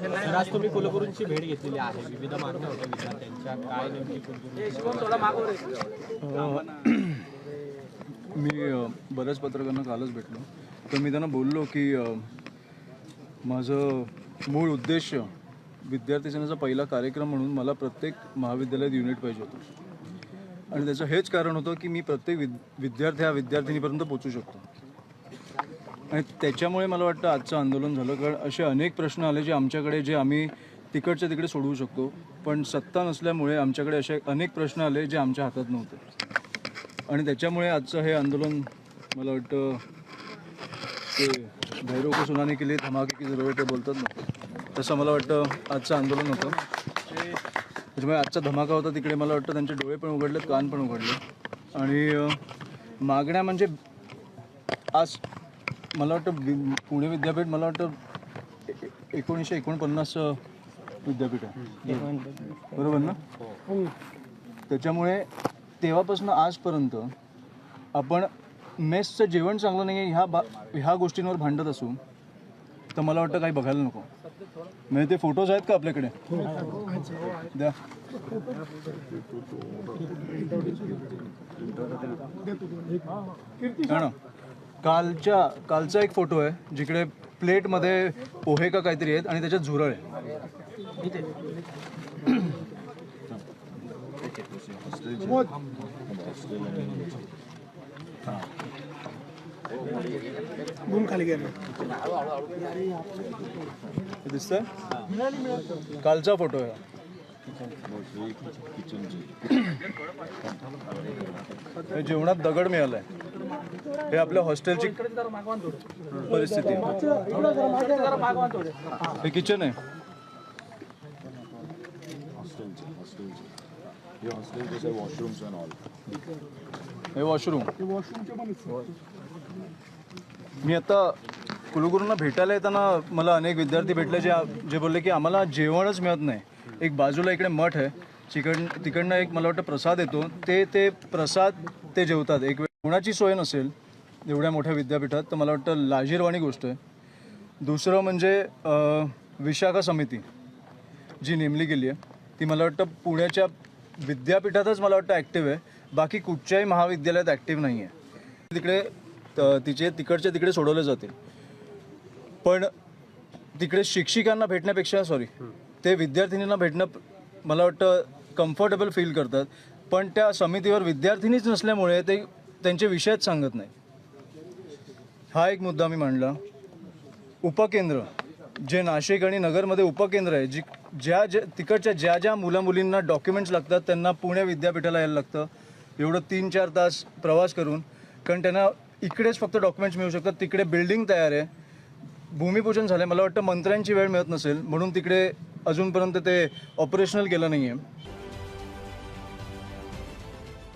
आज तुम्ही कुलगुरूंची भेट घेतलेली आहे. विविध मागण्या होत्या विद्यार्थ्यांच्या. काय नेमकी कुलगुरू मी बऱ्याच पत्रकारांना कालच भेटलो. तर मी त्यांना बोललो की माझं मूळ उद्देश विद्यार्थी सेनेचा पहिला कार्यक्रम म्हणून मला प्रत्येक महाविद्यालयात युनिट पाहिजे होतं. आणि त्याचं हेच कारण होतं की मी प्रत्येक विद विद्यार्थी हा विद्यार्थिनीपर्यंत पोचू शकतो. आणि त्याच्यामुळे मला वाटतं आजचं आंदोलन झालं. कारण असे अनेक प्रश्न आले जे आमच्याकडे जे आम्ही तिकडच्या तिकडे सोडवू शकतो. पण सत्ता नसल्यामुळे आमच्याकडे असे अनेक प्रश्न आले जे आमच्या हातात नव्हते. आणि त्याच्यामुळे आजचं हे आंदोलन मला वाटतं ते भैरव को सुनाने के लिए धमाके की जरूरत आहे बोलतात ना. तसं मला वाटतं आजचं आंदोलन होतं. त्याच्यामुळे आजचा धमाका होता तिकडे मला वाटतं त्यांचे डोळे पण उघडले कान पण उघडले आणि मागण्या म्हणजे आज मला वाटतं वि- पुणे विद्यापीठ मला वाटतं एकोणीसशे एकोणपन्नास विद्यापीठ आहे. बरोबर ना? त्याच्यामुळे तेव्हापासून आजपर्यंत आपण मेसचं जेवण चांगलं नाही आहे ह्या बा ह्या गोष्टींवर भांडत असू तर मला वाटतं काही बघायला नको. म्हणजे ते फोटोज आहेत का आपल्याकडे? द्या. हा ना? कालच्या कालचा एक फोटो आहे जिकडे प्लेटमध्ये पोहे का काहीतरी आहेत आणि त्याच्यात झुरळ आहे. हे दिसतंय? कालचा फोटो आहे जेवणात दगड मिळालाय. हे आपल्या हॉस्टेलची परिस्थिती. आहे. हे किचन आहे हे वॉशरूम मी आता कुलगुरूंना भेटायला येताना मला अनेक विद्यार्थी भेटले जे जे बोलले की आम्हाला जेवणच मिळत नाही. एक बाजूला इकडे मठ आहे. तिकड तिकडनं एक मला वाटतं प्रसाद येतो. ते ते प्रसाद ते जेवतात. एक वेळ कोणाची सोय नसेल एवढ्या मोठ्या विद्यापीठात तर मला वाटतं लाजीरवाणी गोष्ट आहे. दुसरं म्हणजे विशाखा समिती जी नेमली गेली आहे ती मला वाटतं पुण्याच्या विद्यापीठातच मला वाटतं ॲक्टिव्ह आहे. बाकी कुठच्याही महाविद्यालयात ॲक्टिव्ह नाही आहे तिकडे तिचे तिकडच्या तिकडे सोडवले जाते पण तिकडे शिक्षिकांना भेटण्यापेक्षा सॉरी ते विद्यार्थिनींना भेटणं मला वाटतं कम्फर्टेबल फील करतात. पण त्या समितीवर विद्यार्थिनीच नसल्यामुळे ते त्यांचे विषयच सांगत नाही. हा एक मुद्दा मी मांडला. उपकेंद्र जे नाशिक आणि नगरमध्ये उपकेंद्र आहे जी ज्या ज्या तिकडच्या ज्या ज्या मुला मुलींना डॉक्युमेंट्स लागतात त्यांना पुणे विद्यापीठाला यायला लागतं. एवढं तीन चार तास प्रवास करून कारण त्यांना इकडेच फक्त डॉक्युमेंट्स मिळू शकतात. तिकडे बिल्डिंग तयार आहे. भूमिपूजन झालं मला वाटतं मंत्र्यांची वेळ मिळत नसेल म्हणून तिकडे अजूनपर्यंत ते ऑपरेशनल केलं नाही आहे